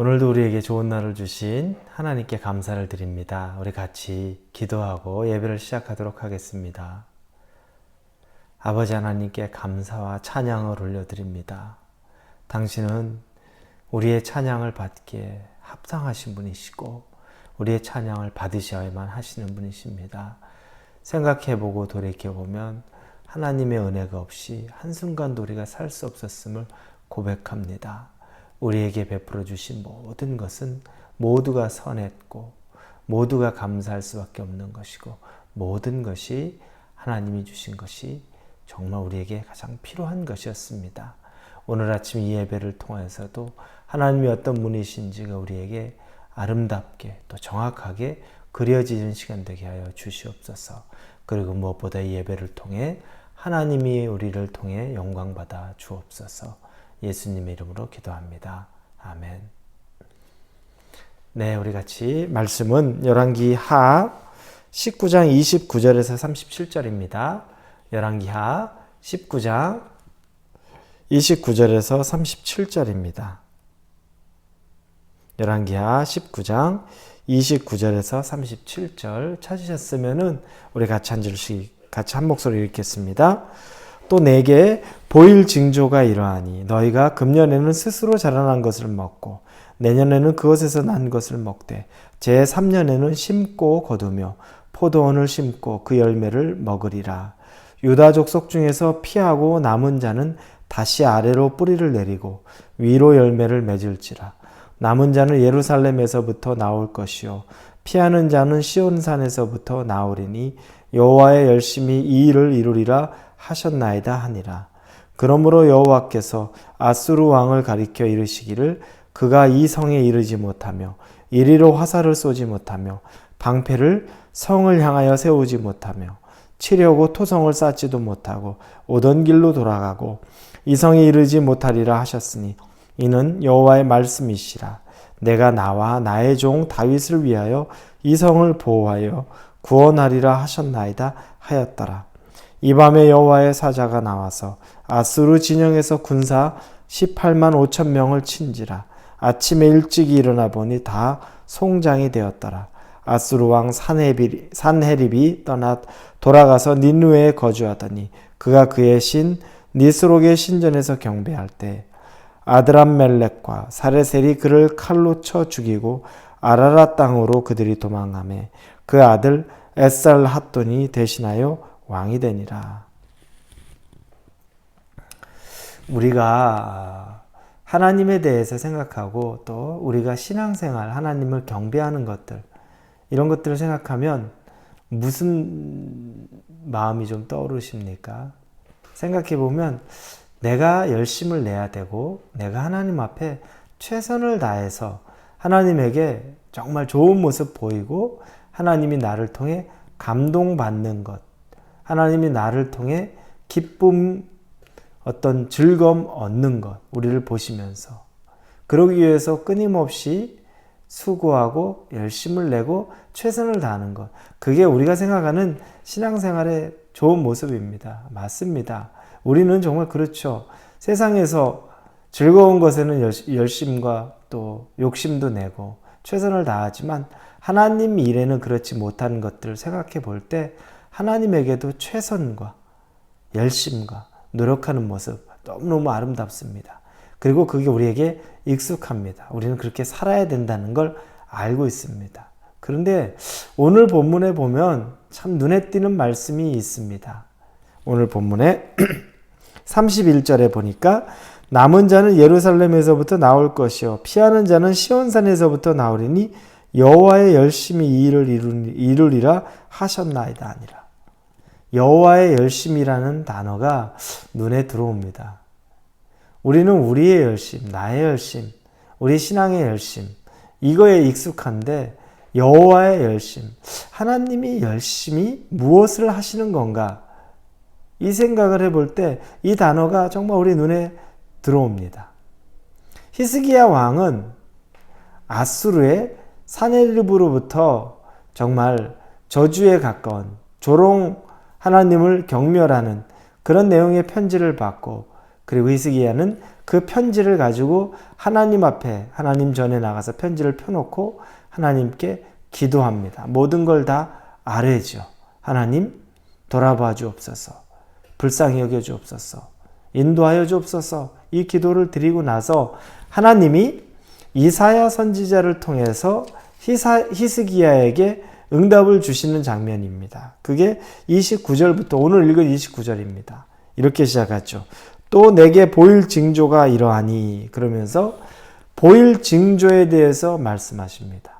오늘도 우리에게 좋은 날을 주신 하나님께 감사를 드립니다. 우리 같이 기도하고 예배를 시작하도록 하겠습니다. 아버지 하나님께 감사와 찬양을 올려드립니다. 당신은 우리의 찬양을 받기에 합당하신 분이시고 우리의 찬양을 받으셔야만 하시는 분이십니다. 생각해보고 돌이켜보면 하나님의 은혜가 없이 한순간도 우리가 살 수 없었음을 고백합니다. 우리에게 베풀어 주신 모든 것은 모두가 선했고 모두가 감사할 수밖에 없는 것이고 모든 것이 하나님이 주신 것이 정말 우리에게 가장 필요한 것이었습니다. 오늘 아침 이 예배를 통해서도 하나님이 어떤 분이신지가 우리에게 아름답게 또 정확하게 그려지는 시간 되게 하여 주시옵소서. 그리고 무엇보다 이 예배를 통해 하나님이 우리를 통해 영광 받아 주옵소서. 예수님의 이름으로 기도합니다. 아멘. 네, 우리 같이 말씀은 열왕기 하 19장 29절에서 37절입니다. 열왕기 하 19장 29절에서 37절입니다. 열왕기하 19장 29절에서 37절 찾으셨으면은 우리 같이 한 줄씩 같이 한 목소리 읽겠습니다. 또 내게 보일 징조가 이러하니 너희가 금년에는 스스로 자라난 것을 먹고 내년에는 그것에서 난 것을 먹되 제 3년에는 심고 거두며 포도원을 심고 그 열매를 먹으리라. 유다 족속 중에서 피하고 남은 자는 다시 아래로 뿌리를 내리고 위로 열매를 맺을지라. 남은 자는 예루살렘에서부터 나올 것이요 피하는 자는 시온산에서부터 나오리니 여호와의 열심히 이 일을 이루리라 하셨나이다 하니라. 그러므로 여호와께서 아수르 왕을 가리켜 이르시기를 그가 이 성에 이르지 못하며 이리로 화살을 쏘지 못하며 방패를 성을 향하여 세우지 못하며 치려고 토성을 쌓지도 못하고 오던 길로 돌아가고 이 성에 이르지 못하리라 하셨으니 이는 여호와의 말씀이시라 내가 나와 나의 종 다윗을 위하여 이 성을 보호하여 구원하리라 하셨나이다 하였더라 이 밤에 여호와의 사자가 나와서 아수르 진영에서 군사 18만 5천 명을 친지라. 아침에 일찍 일어나 보니 다 송장이 되었더라. 아수르 왕 산헤립이, 산헤립이 떠나 돌아가서 니누에 거주하더니 그가 그의 신 니스록의 신전에서 경배할 때 아드람멜렉과 사레셀이 그를 칼로 쳐 죽이고 아라라 땅으로 그들이 도망하매 그 아들 에살 핫돈이 대신하여 왕이 되니라. 우리가 하나님에 대해서 생각하고 또 우리가 신앙생활, 하나님을 경배하는 것들, 이런 것들을 생각하면 무슨 마음이 좀 떠오르십니까? 생각해 보면 내가 열심을 내야 되고 내가 하나님 앞에 최선을 다해서 하나님에게 정말 좋은 모습 보이고 하나님이 나를 통해 감동받는 것, 하나님이 나를 통해 기쁨, 어떤 즐거움 얻는 것, 우리를 보시면서 그러기 위해서 끊임없이 수고하고 열심을 내고 최선을 다하는 것. 그게 우리가 생각하는 신앙생활의 좋은 모습입니다. 맞습니다. 우리는 정말 그렇죠. 세상에서 즐거운 것에는 열심과 또 욕심도 내고 최선을 다하지만 하나님 일에는 그렇지 못한 것들을 생각해 볼 때 하나님에게도 최선과 열심과 노력하는 모습 너무너무 아름답습니다. 그리고 그게 우리에게 익숙합니다. 우리는 그렇게 살아야 된다는 걸 알고 있습니다. 그런데 오늘 본문에 보면 참 눈에 띄는 말씀이 있습니다. 오늘 본문에 31절에 보니까 남은 자는 예루살렘에서부터 나올 것이요 피하는 자는 시온산에서부터 나오리니 여호와의 열심히 이 일을 이루리라 하셨나이다 아니라 여호와의 열심이라는 단어가 눈에 들어옵니다. 우리는 우리의 열심, 나의 열심, 우리 신앙의 열심 이거에 익숙한데 여호와의 열심, 하나님이 열심히 무엇을 하시는 건가? 이 생각을 해볼 때 이 단어가 정말 우리 눈에 들어옵니다. 히스기야 왕은 아수르의 사네립으로부터 정말 저주에 가까운 조롱 하나님을 경멸하는 그런 내용의 편지를 받고 그리고 히스기야는 그 편지를 가지고 하나님 앞에 하나님 전에 나가서 편지를 펴놓고 하나님께 기도합니다. 모든 걸 다 아뢰죠. 하나님 돌아봐 주옵소서. 불쌍히 여겨 주옵소서. 인도하여 주옵소서. 이 기도를 드리고 나서 하나님이 이사야 선지자를 통해서 히스기야에게 응답을 주시는 장면입니다. 그게 29절부터 오늘 읽은 29절입니다. 이렇게 시작하죠. 또 내게 보일 징조가 이러하니 그러면서 보일 징조에 대해서 말씀하십니다.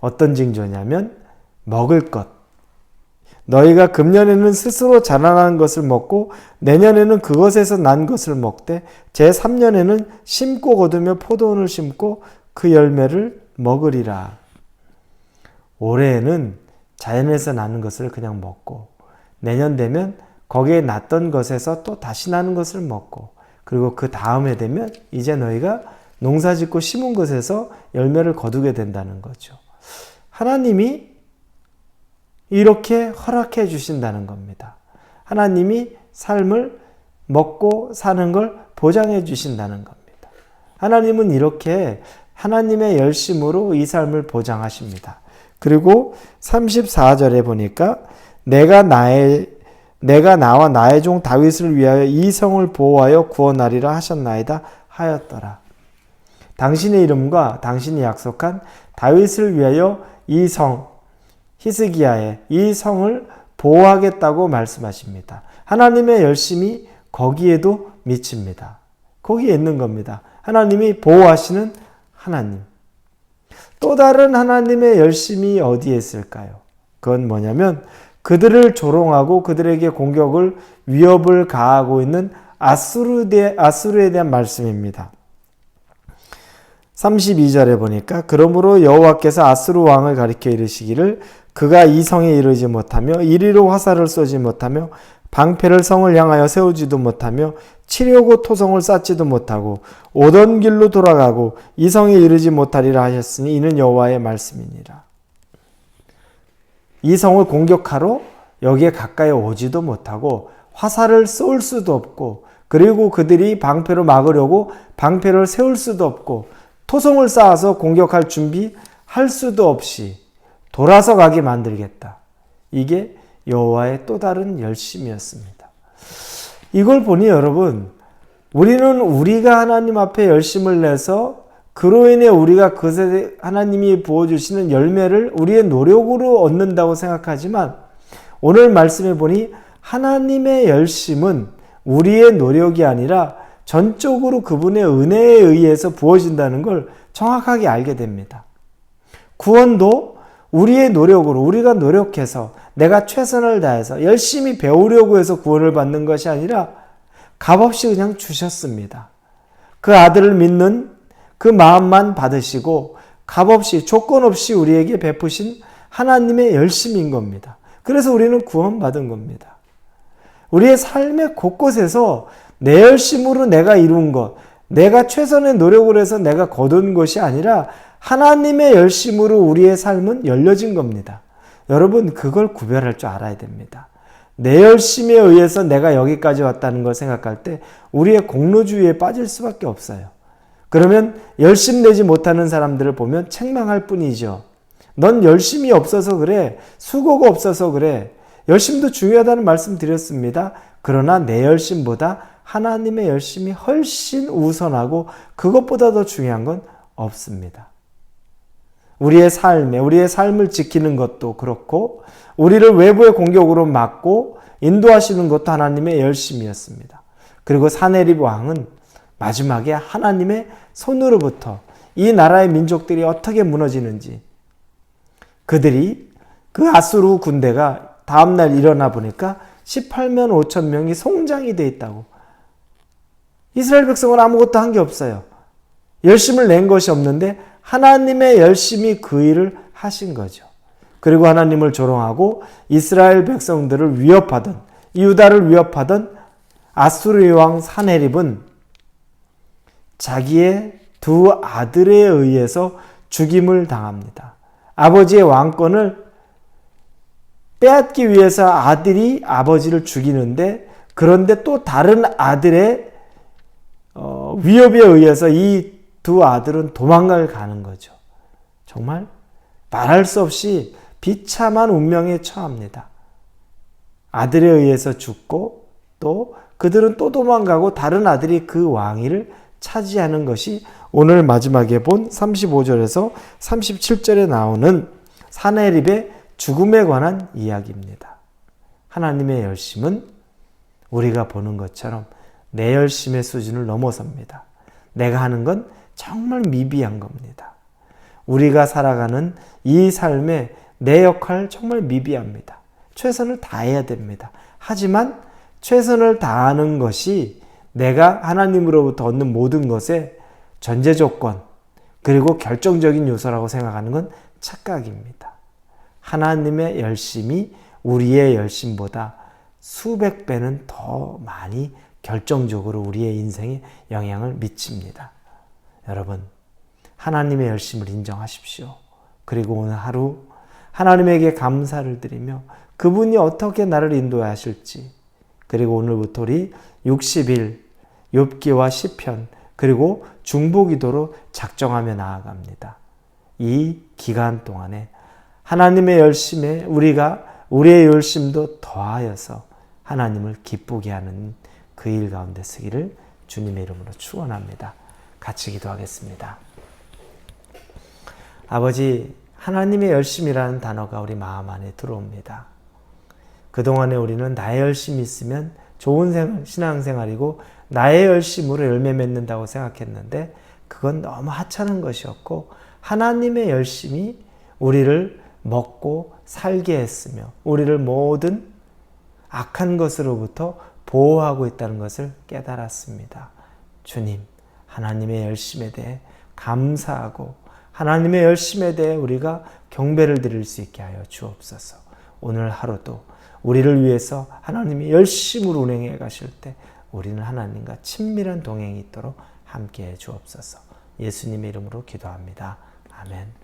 어떤 징조냐면 먹을 것. 너희가 금년에는 스스로 자라나는 것을 먹고 내년에는 그것에서 난 것을 먹되 제 3년에는 심고 거두며 포도원을 심고 그 열매를 먹으리라. 올해에는 자연에서 나는 것을 그냥 먹고 내년 되면 거기에 났던 것에서 또 다시 나는 것을 먹고 그리고 그 다음에 되면 이제 너희가 농사 짓고 심은 것에서 열매를 거두게 된다는 거죠. 하나님이 이렇게 허락해 주신다는 겁니다. 하나님이 삶을 먹고 사는 걸 보장해 주신다는 겁니다. 하나님은 이렇게 하나님의 열심으로 이 삶을 보장하십니다. 그리고 34절에 보니까 내가 나의 내가 나와 나의 종 다윗을 위하여 이 성을 보호하여 구원하리라 하셨나이다 하였더라. 당신의 이름과 당신이 약속한 다윗을 위하여 이 성, 히스기야의 이 성을 보호하겠다고 말씀하십니다. 하나님의 열심이 거기에도 미칩니다. 거기에 있는 겁니다. 하나님이 보호하시는 하나님. 또 다른 하나님의 열심이 어디에 있을까요? 그건 뭐냐면 그들을 조롱하고 그들에게 공격을 위협을 가하고 있는 아수르에, 아수르에 대한 말씀입니다. 32절에 보니까 그러므로 여호와께서 아수르 왕을 가리켜 이르시기를 그가 이 성에 이르지 못하며 이리로 화살을 쏘지 못하며 방패를 성을 향하여 세우지도 못하며 치려고 토성을 쌓지도 못하고 오던 길로 돌아가고 이 성에 이르지 못하리라 하셨으니 이는 여호와의 말씀이니라. 이 성을 공격하러 여기에 가까이 오지도 못하고 화살을 쏠 수도 없고 그리고 그들이 방패로 막으려고 방패를 세울 수도 없고 토성을 쌓아서 공격할 준비 할 수도 없이 돌아서 가게 만들겠다. 이게 여호와의 또 다른 열심이었습니다. 이걸 보니 여러분 우리는 우리가 하나님 앞에 열심을 내서 그로 인해 우리가 그것에 하나님이 부어주시는 열매를 우리의 노력으로 얻는다고 생각하지만 오늘 말씀해 보니 하나님의 열심은 우리의 노력이 아니라 전적으로 그분의 은혜에 의해서 부어진다는 걸 정확하게 알게 됩니다. 구원도 우리의 노력으로 우리가 노력해서 내가 최선을 다해서 열심히 배우려고 해서 구원을 받는 것이 아니라 값없이 그냥 주셨습니다. 그 아들을 믿는 그 마음만 받으시고 값없이 조건 없이 우리에게 베푸신 하나님의 열심인 겁니다. 그래서 우리는 구원받은 겁니다. 우리의 삶의 곳곳에서 내 열심으로 내가 이룬 것, 내가 최선의 노력을 해서 내가 거둔 것이 아니라 하나님의 열심으로 우리의 삶은 열려진 겁니다. 여러분, 그걸 구별할 줄 알아야 됩니다. 내 열심에 의해서 내가 여기까지 왔다는 걸 생각할 때 우리의 공로주의에 빠질 수밖에 없어요. 그러면 열심 내지 못하는 사람들을 보면 책망할 뿐이죠. 넌 열심이 없어서 그래. 수고가 없어서 그래. 열심도 중요하다는 말씀 드렸습니다. 그러나 내 열심보다 하나님의 열심이 훨씬 우선하고 그것보다 더 중요한 건 없습니다. 우리의 삶에, 우리의 삶을 지키는 것도 그렇고, 우리를 외부의 공격으로 막고 인도하시는 것도 하나님의 열심이었습니다. 그리고 사내립 왕은 마지막에 하나님의 손으로부터 이 나라의 민족들이 어떻게 무너지는지 그들이 그 아수르 군대가 다음날 일어나 보니까 18만 5천 명이 송장이 돼 있다고. 이스라엘 백성은 아무것도 한 게 없어요. 열심을 낸 것이 없는데 하나님의 열심이 그 일을 하신 거죠. 그리고 하나님을 조롱하고 이스라엘 백성들을 위협하던 유다를 위협하던 아수르 왕 사네립은 자기의 두 아들에 의해서 죽임을 당합니다. 아버지의 왕권을 빼앗기 위해서 아들이 아버지를 죽이는데 그런데 또 다른 아들의 어, 위협에 의해서 이 두 아들은 도망갈 가는 거죠. 정말 말할 수 없이 비참한 운명에 처합니다. 아들에 의해서 죽고 또 그들은 또 도망가고 다른 아들이 그 왕위를 차지하는 것이 오늘 마지막에 본 35절에서 37절에 나오는 사내립의 죽음에 관한 이야기입니다. 하나님의 열심은 우리가 보는 것처럼 내 열심의 수준을 넘어섭니다. 내가 하는 건 정말 미비한 겁니다. 우리가 살아가는 이 삶에 내 역할 정말 미비합니다. 최선을 다해야 됩니다. 하지만 최선을 다하는 것이 내가 하나님으로부터 얻는 모든 것의 전제 조건, 그리고 결정적인 요소라고 생각하는 건 착각입니다. 하나님의 열심이 우리의 열심보다 수백 배는 더 많이 결정적으로 우리의 인생에 영향을 미칩니다. 여러분, 하나님의 열심을 인정하십시오. 그리고 오늘 하루 하나님에게 감사를 드리며 그분이 어떻게 나를 인도하실지 그리고 오늘부터 우리 60일 욥기와 시편 그리고 중보기도로 작정하며 나아갑니다. 이 기간 동안에 하나님의 열심에 우리가 우리의 열심도 더하여서 하나님을 기쁘게 하는 그 일 가운데 쓰기를 주님의 이름으로 축원합니다. 같이 기도하겠습니다. 아버지 하나님의 열심이라는 단어가 우리 마음 안에 들어옵니다. 그동안에 우리는 나의 열심이 있으면 좋은 생활, 신앙생활이고 나의 열심으로 열매 맺는다고 생각했는데 그건 너무 하찮은 것이었고 하나님의 열심이 우리를 먹고 살게 했으며 우리를 모든 악한 것으로부터 보호하고 있다는 것을 깨달았습니다. 주님, 하나님의 열심에 대해 감사하고 하나님의 열심에 대해 우리가 경배를 드릴 수 있게 하여 주옵소서. 오늘 하루도 우리를 위해서 하나님이 열심으로 운행해 가실 때 우리는 하나님과 친밀한 동행이 있도록 함께 해 주옵소서. 예수님의 이름으로 기도합니다. 아멘.